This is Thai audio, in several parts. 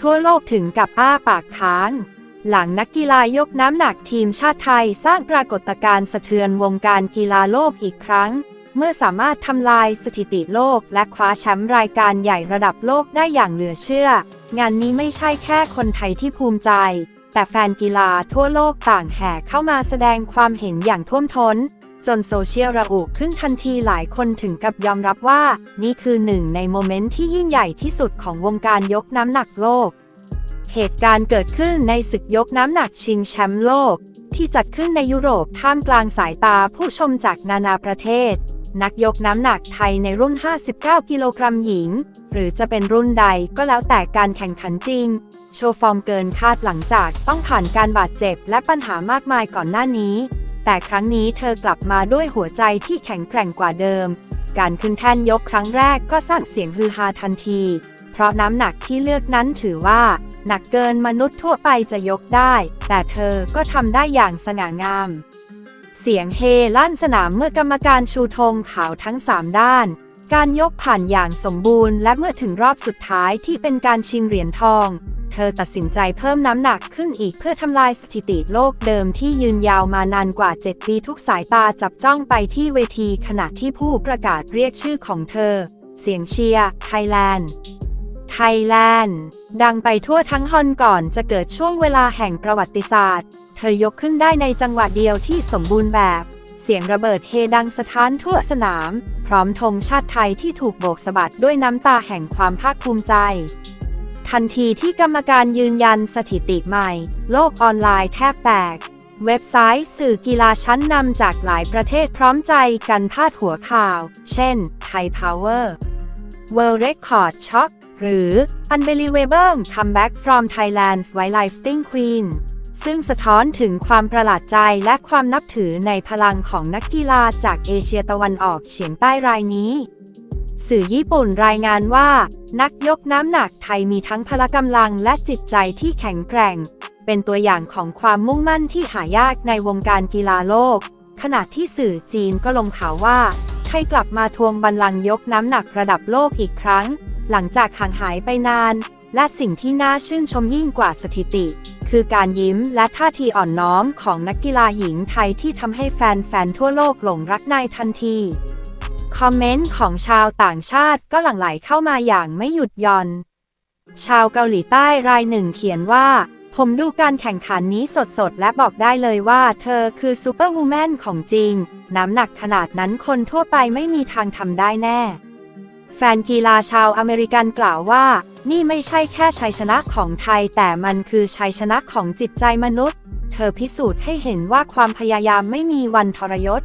ทั่วโลกถึงกับอ้าปากค้าง หลังนักกีฬายกน้ำหนักทีมชาติไทยสร้างปรากฏการณ์สะเทือนวงการกีฬาโลกอีกครั้ง เมื่อสามารถทำลายสถิติโลกและคว้าแชมป์รายการใหญ่ระดับโลกได้อย่างเหลือเชื่อ งานนี้ไม่ใช่แค่คนไทยที่ภูมิใจ แต่แฟนกีฬาทั่วโลกต่างแห่เข้ามาแสดงความเห็นอย่างท่วมท้น จนโซเชียลระอุขึ้นทันทีหลายคนถึงกับยอมรับว่า นี่คือหนึ่งในโมเมนต์ที่ยิ่งใหญ่ที่สุดของวงการยกน้ำหนักโลก เหตุการณ์เกิดขึ้นในศึกยกน้ำหนักชิงแชมป์โลก ที่จัดขึ้นในยุโรปท่ามกลางสายตาผู้ชมจากนานาประเทศ นักยกน้ำหนักไทยในรุ่น 59 กิโลกรัมหญิง หรือจะเป็นรุ่นใดก็แล้วแต่การแข่งขันจริง โชว์ฟอร์มเกินคาดหลังจากต้องผ่านการบาดเจ็บและปัญหามากมายก่อนหน้านี้ แต่ครั้งนี้เธอกลับมาด้วยหัวใจที่แข็งแกร่งกว่าเดิม การขึ้นแท่นยกครั้งแรกก็สร้างเสียงฮือฮาทันที เพราะน้ำหนักที่เลือกนั้นถือว่า หนักเกินมนุษย์ทั่วไปจะยกได้ แต่เธอก็ทำได้อย่างสง่างาม เสียงเฮลั่นสนามเมื่อกรรมการชูธงขาวทั้ง 3 ด้านการยกผ่านอย่างสมบูรณ์และเมื่อถึงรอบสุดท้ายที่เป็นการชิงเหรียญทอง เธอตัดสินใจเพิ่มน้ำหนักขึ้นอีกเพื่อทำลายสถิติโลกเดิมที่ยืนยาวมานานกว่า 7 ปีทุกสายตาจับจ้องไปที่เวทีขณะที่ผู้ประกาศเรียกชื่อของเธอ เสียงเชียร์ไทยแลนด์ไทยแลนด์ดังไปทั่วทั้งฮอนก่อนจะเกิดช่วงเวลาแห่งประวัติศาสตร์ เธอยกขึ้นได้ในจังหวะเดียวที่สมบูรณ์แบบ เสียงระเบิดเฮดังสถานทั่วสนาม พร้อมธงชาติไทยที่ถูกโบกสะบัดด้วยน้ำตาแห่งความภาคภูมิใจ ทันทีที่กรรมการยืนยันสถิติใหม่ โลกออนไลน์แทบแตก เว็บไซต์สื่อกีฬาชั้นนำจากหลายประเทศพร้อมใจกันพาดหัวข่าว เช่น Thai Power World Record Shock หรือ Unbelievable Comeback from Thailand's Weightlifting Queen ซึ่งสะท้อนถึงความประหลาดใจและความนับถือในพลังของนักกีฬาจากเอเชียตะวันออกเฉียงใต้รายนี้ สื่อญี่ปุ่นรายงานว่า นักยกน้ำหนักไทยมีทั้งพละกำลังและจิตใจที่แข็งแกร่ง เป็นตัวอย่างของความมุ่งมั่นที่หายากในวงการกีฬาโลก ขณะที่สื่อจีนก็ลงข่าวว่า ไทยกลับมาทวงบัลลังก์ยกน้ำหนักระดับโลกอีกครั้ง หลังจากห่างหายไปนาน และสิ่งที่น่าชื่นชมยิ่งกว่าสถิติ คือการยิ้มและท่าทีอ่อนน้อมของนักกีฬาหญิงไทยที่ทำให้แฟนๆทั่วโลกหลงรักในทันที คอมเมนต์ของชาวต่างชาติก็หลั่งไหลเข้ามาอย่างไม่หยุดหย่อน ชาวเกาหลีใต้รายหนึ่งเขียนว่า ผมดูการแข่งขันนี้สดๆ และบอกได้เลยว่าเธอคือซูเปอร์วูแมนของจริง น้ำหนักขนาดนั้นคนทั่วไปไม่มีทางทำได้แน่ แฟนกีฬาชาวอเมริกันกล่าวว่า นี่ไม่ใช่แค่ชัยชนะของไทย แต่มันคือชัยชนะของจิตใจมนุษย์ เธอพิสูจน์ให้เห็นว่าความพยายามไม่มีวันทรยศ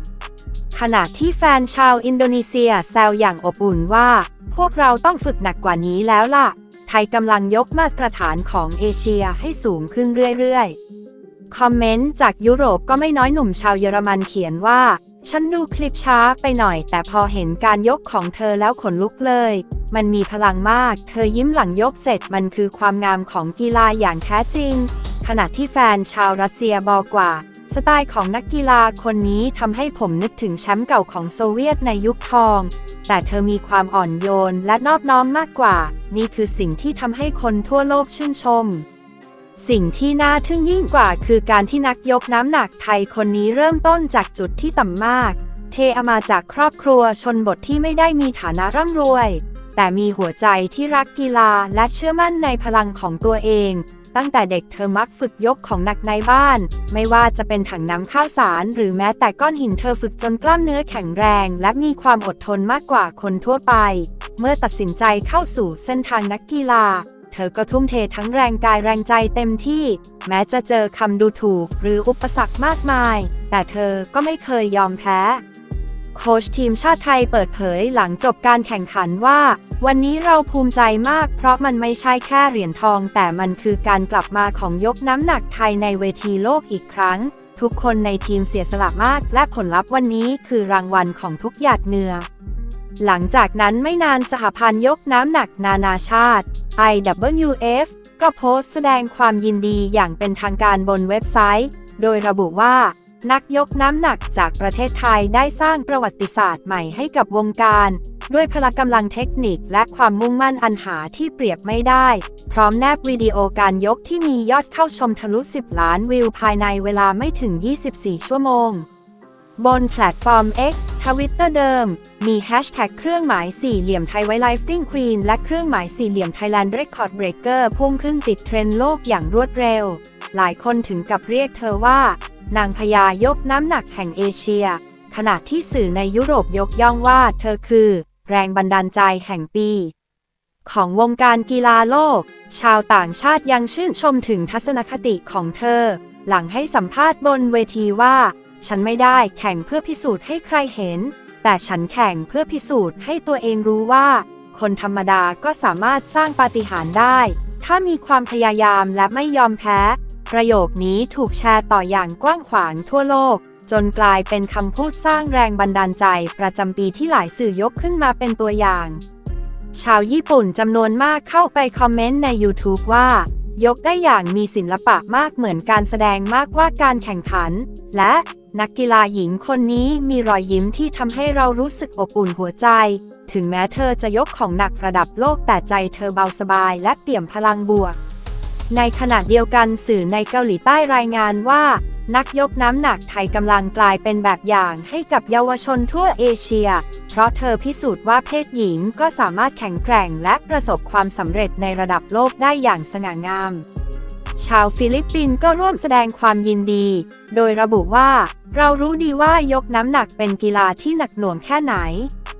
ขณะที่แฟนชาวอินโดนีเซียแซวอย่างอบอุ่นว่า พวกเราต้องฝึกหนักกว่านี้แล้วล่ะ ไทยกำลังยกมาตรฐานของเอเชียให้สูงขึ้นเรื่อยๆ คอมเมนต์จากยุโรปก็ไม่น้อยหนุ่มชาวเยอรมันเขียนว่า ฉันดูคลิปช้าไปหน่อย แต่พอเห็นการยกของเธอแล้วขนลุกเลย มันมีพลังมาก เธอยิ้มหลังยกเสร็จมันคือความงามของกีฬาอย่างแท้จริง ขณะที่แฟนชาวรัสเซียบอกว่า สไตล์ของนักกีฬาคนนี้ทำให้ผมนึกถึงแชมป์เก่าของโซเวียตในยุคทอง แต่เธอมีความอ่อนโยนและนอบน้อมมากกว่า นี่คือสิ่งที่ทำให้คนทั่วโลกชื่นชม สิ่งที่น่าทึ่งยิ่งกว่าคือการที่นักยกน้ำหนักไทยคนนี้เริ่มต้นจากจุดที่ต่ำมาก เทอมาจากครอบครัวชนบทที่ไม่ได้มีฐานะร่ำรวย แต่มีหัวใจที่รักกีฬาและเชื่อมั่นในพลังของตัวเอง ตั้งแต่เด็กเธอมักฝึกยกของหนักในบ้าน ไม่ว่าจะเป็นถังน้ำข้าวสาร หรือแม้แต่ก้อนหินเธอฝึกจนกล้ามเนื้อแข็งแรง และมีความอดทนมากกว่าคนทั่วไป เมื่อตัดสินใจเข้าสู่เส้นทางนักกีฬา เธอก็ทุ่มเททั้งแรงกายแรงใจเต็มที่ แม้จะเจอคำดูถูกหรืออุปสรรคมากมาย แต่เธอก็ไม่เคยยอมแพ้ โค้ชทีมชาติไทยเปิดเผยหลังจบการแข่งขันว่า วันนี้เราภูมิใจมาก เพราะมันไม่ใช่แค่เหรียญทอง แต่มันคือการกลับมาของยกน้ำหนักไทยในเวทีโลกอีกครั้ง ทุกคนในทีมเสียสละมาก และผลลัพธ์วันนี้คือรางวัลของทุกหยาดเหงื่อหลังจากนั้นไม่นานสหพันธ์ยกน้ำหนักนานาชาติ IWF ก็โพสต์แสดงความยินดีอย่างเป็นทางการบนเว็บไซต์ โดยระบุว่า นักยกน้ำหนักจากประเทศไทยได้สร้างประวัติศาสตร์ใหม่ให้กับวงการ ด้วยพละกำลังเทคนิคและความมุ่งมั่นอันหาที่เปรียบไม่ได้ พร้อมแนบวิดีโอการยกที่มียอดเข้าชมทะลุ 10 ล้านวิวภายในเวลาไม่ถึง 24 ชั่วโมง บนแพลตฟอร์ม X ทวิตเตอร์เดิม มีแฮชแท็กเครื่องหมายสี่เหลี่ยมไทยไว้ Lifting Queen และเครื่องหมายสี่เหลี่ยม Thailand Record Breaker พุ่งขึ้นติดเทรนด์โลกอย่างรวดเร็ว หลายคนถึงกับเรียกเธอว่า นางพญายกน้ำหนักแห่งเอเชีย ขณะที่สื่อในยุโรปยกย่องว่าเธอคือ แรงบันดาลใจแห่งปี ของวงการกีฬาโลก ชาวต่างชาติยังชื่นชมถึงทัศนคติของเธอ หลังให้สัมภาษณ์บนเวทีว่า ฉันไม่ได้แข่งเพื่อพิสูจน์ให้ใครเห็น แต่ฉันแข่งเพื่อพิสูจน์ให้ตัวเองรู้ว่า คนธรรมดาก็สามารถสร้างปาฏิหาริย์ได้ ถ้ามีความพยายามและไม่ยอมแพ้ ประโยคนี้ถูกแชร์ต่ออย่างกว้างขวางทั่วโลก จนกลายเป็นคำพูดสร้างแรงบันดาลใจประจำปีที่หลายสื่อยกขึ้นมาเป็นตัวอย่าง ชาวญี่ปุ่นจำนวนมากเข้าไปคอมเมนต์ใน YouTube ว่า ยกได้อย่างมีศิลปะมากเหมือนการแสดงมากกว่าการแข่งขัน และนักกีฬาหญิงคนนี้มีรอยยิ้มที่ทำให้เรารู้สึกอบอุ่นหัวใจ ถึงแม้เธอจะยกของหนักระดับโลกแต่ใจเธอเบาสบายและเปี่ยมพลังบวก ในขณะเดียวกันสื่อในเกาหลีใต้รายงานว่า นักยกน้ำหนักไทยกำลังกลายเป็นแบบอย่างให้กับเยาวชนทั่วเอเชีย เพราะเธอพิสูจน์ว่าเพศหญิงก็สามารถแข็งแกร่งและประสบความสำเร็จในระดับโลกได้อย่างสง่างาม ชาวฟิลิปปินส์ก็ร่วมแสดงความยินดี โดยระบุว่า เรารู้ดีว่ายกน้ำหนักเป็นกีฬาที่หนักหน่วงแค่ไหน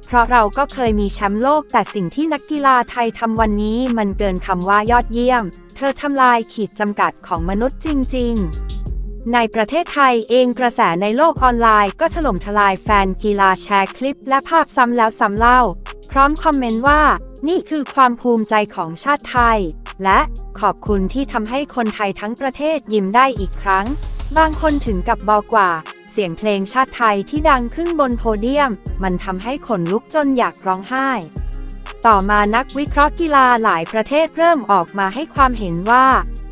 เพราะเราก็เคยมีแชมป์โลกแต่สิ่งที่นักกีฬาไทยทำวันนี้มันเกินคำว่ายอดเยี่ยม เธอทำลายขีดจำกัดของมนุษย์จริง ๆในประเทศไทยเองกระแสในโลกออนไลน์ก็ถล่มทลายแฟนกีฬาแชร์คลิปและภาพซ้ำแล้วซ้ำเล่า พร้อมคอมเมนต์ว่า นี่คือความภูมิใจของชาติไทย และขอบคุณที่ทำให้คนไทยทั้งประเทศยิ้มได้อีกครั้ง บางคนถึงกับบอกว่า เสียงเพลงชาติไทยที่ดังขึ้นบนโพเดียม มันทำให้ขนลุกจนอยากร้องไห้ ต่อมานักวิเคราะห์กีฬาหลายประเทศเริ่มออกมาให้ความเห็นว่า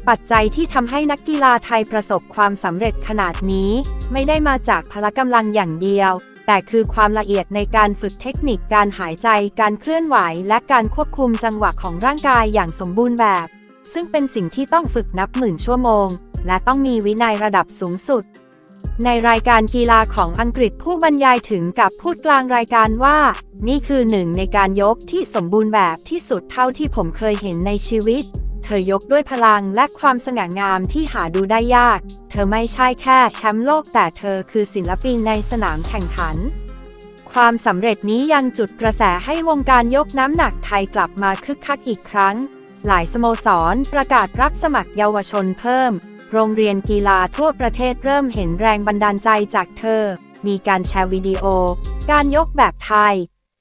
ปัจจัยที่ทำให้นักกีฬาไทยประสบความสำเร็จขนาดนี้ ไม่ได้มาจากพละกำลังอย่างเดียว แต่คือความละเอียดในการฝึกเทคนิคการหายใจการเคลื่อนไหว และการควบคุมจังหวะของร่างกายอย่างสมบูรณ์แบบ ซึ่งเป็นสิ่งที่ต้องฝึกนับหมื่นชั่วโมง และต้องมีวินัยระดับสูงสุด ในรายการกีฬาของอังกฤษผู้บรรยายถึงกับพูดกลางรายการว่า นี่คือหนึ่งในการยกที่สมบูรณ์แบบที่สุดเท่าที่ผมเคยเห็นในชีวิต เธอยกด้วยพลังและความสง่างามที่หาดูได้ยาก เธอไม่ใช่แค่แชมป์โลกแต่เธอคือศิลปินในสนามแข่งขัน ความสำเร็จนี้ยังจุดกระแสให้วงการยกน้ำหนักไทยกลับมาคึกคักอีกครั้ง หลายสโมสรประกาศรับสมัครเยาวชนเพิ่ม โรงเรียนกีฬาทั่วประเทศเริ่มเห็นแรงบันดาลใจจากเธอ มีการแชร์วิดีโอ การยกแบบไทย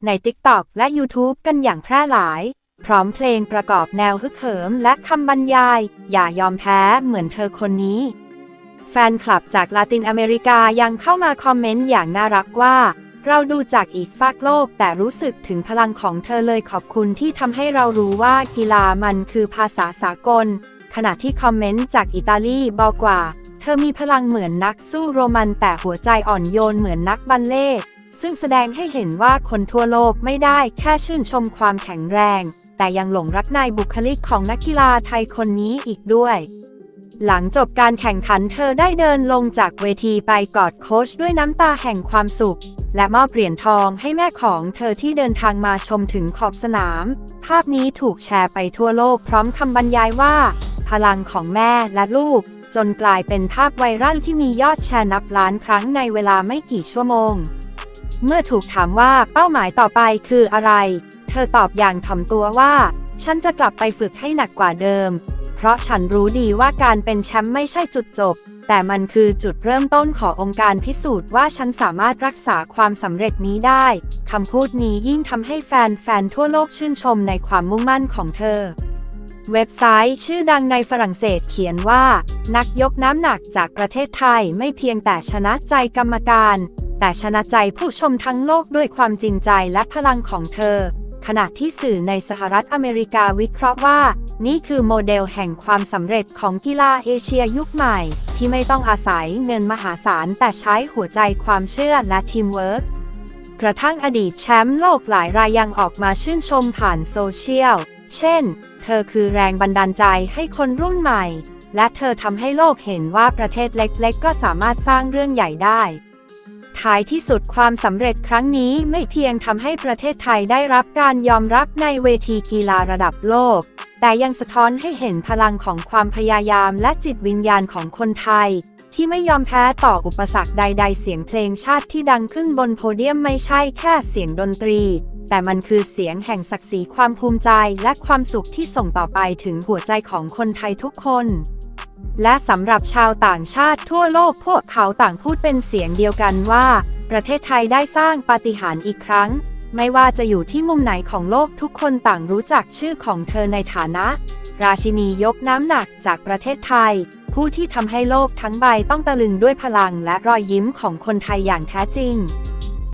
ใน TikTok และ YouTube กันอย่างแพร่หลาย พร้อมเพลงประกอบแนวฮึกเหิมและคำบรรยาย อย่ายอมแพ้เหมือนเธอคนนี้ แฟนคลับจากลาตินอเมริกายังเข้ามาคอมเมนต์อย่างน่ารักว่า เราดูจากอีกฟากโลกแต่รู้สึกถึงพลังของเธอเลยขอบคุณที่ทำให้เรารู้ว่ากีฬามันคือภาษาสากล ขณะที่คอมเมนต์จากอิตาลีบอกว่า เธอมีพลังเหมือนนักสู้โรมันแต่หัวใจอ่อนโยนเหมือนนักบัลเล่ต์ซึ่งแสดงให้เห็นว่าคนทั่วโลกไม่ได้แค่ชื่นชมความแข็งแรง แต่ยังหลงรักในบุคลิกของนักกีฬาไทยคนนี้อีกด้วย หลังจบการแข่งขันเธอได้เดินลงจากเวทีไปกอดโค้ชด้วยน้ำตาแห่งความสุข และมอบเหรียญทองให้แม่ของเธอที่เดินทางมาชมถึงขอบสนาม ภาพนี้ถูกแชร์ไปทั่วโลกพร้อมคำบรรยายว่า พลังของแม่และลูก จนกลายเป็นภาพไวรัลที่มียอดแชร์นับล้านครั้งในเวลาไม่กี่ชั่วโมง เมื่อถูกถามว่าเป้าหมายต่อไปคืออะไร เธอตอบอย่างถ่อมตัวว่า ฉันจะกลับไปฝึกให้หนักกว่าเดิม เพราะฉันรู้ดีว่าการเป็นแชมป์ไม่ใช่จุดจบ แต่มันคือจุดเริ่มต้นขององค์การพิสูจน์ว่าฉันสามารถรักษาความสำเร็จนี้ได้คำพูดนี้ยิ่งทำให้แฟนๆทั่วโลกชื่นชมในความมุ่งมั่นของเธอ เว็บไซต์ชื่อดังในฝรั่งเศสเขียนว่า นักยกน้ำหนักจากประเทศไทยไม่เพียงแต่ชนะใจกรรมการ แต่ชนะใจผู้ชมทั้งโลกด้วยความจริงใจและพลังของเธอ ขณะที่สื่อในสหรัฐอเมริกาวิเคราะห์ว่า นี่คือโมเดลแห่งความสำเร็จของกีฬาเอเชียยุคใหม่ ที่ไม่ต้องอาศัยเงินมหาศาลแต่ใช้หัวใจความเชื่อและทีมเวิร์กกระทั่งอดีตแชมป์โลกหลายรายยังออกมาชื่นชมผ่านโซเชียล เช่น เธอคือแรงบันดาลใจให้คนรุ่นใหม่ และเธอทำให้โลกเห็นว่าประเทศเล็กๆ ก็สามารถสร้างเรื่องใหญ่ได้ท้ายที่สุดความสำเร็จครั้งนี้ไม่เพียงทำให้ประเทศไทยได้รับการยอมรับในเวทีกีฬาระดับโลก แต่ยังสะท้อนให้เห็นพลังของความพยายามและจิตวิญญาณของคนไทย ที่ไม่ยอมแพ้ต่ออุปสรรคใด ๆ เสียงเพลงชาติที่ดังขึ้นบนโพเดียมไม่ใช่แค่เสียงดนตรี แต่มันคือเสียงแห่งศักดิ์ศรีความภูมิใจและความสุขที่ส่งต่อไปถึงหัวใจของคนไทยทุกคน และสำหรับชาวต่างชาติทั่วโลกพวกเขาต่างพูดเป็นเสียงเดียวกันว่า ประเทศไทยได้สร้างปาฏิหาริย์อีกครั้ง ไม่ว่าจะอยู่ที่มุมไหนของโลกทุกคนต่างรู้จักชื่อของเธอในฐานะ ราชินียกน้ำหนักจากประเทศไทย ผู้ที่ทำให้โลกทั้งใบต้องตะลึงด้วยพลังและรอยยิ้มของคนไทยอย่างแท้จริง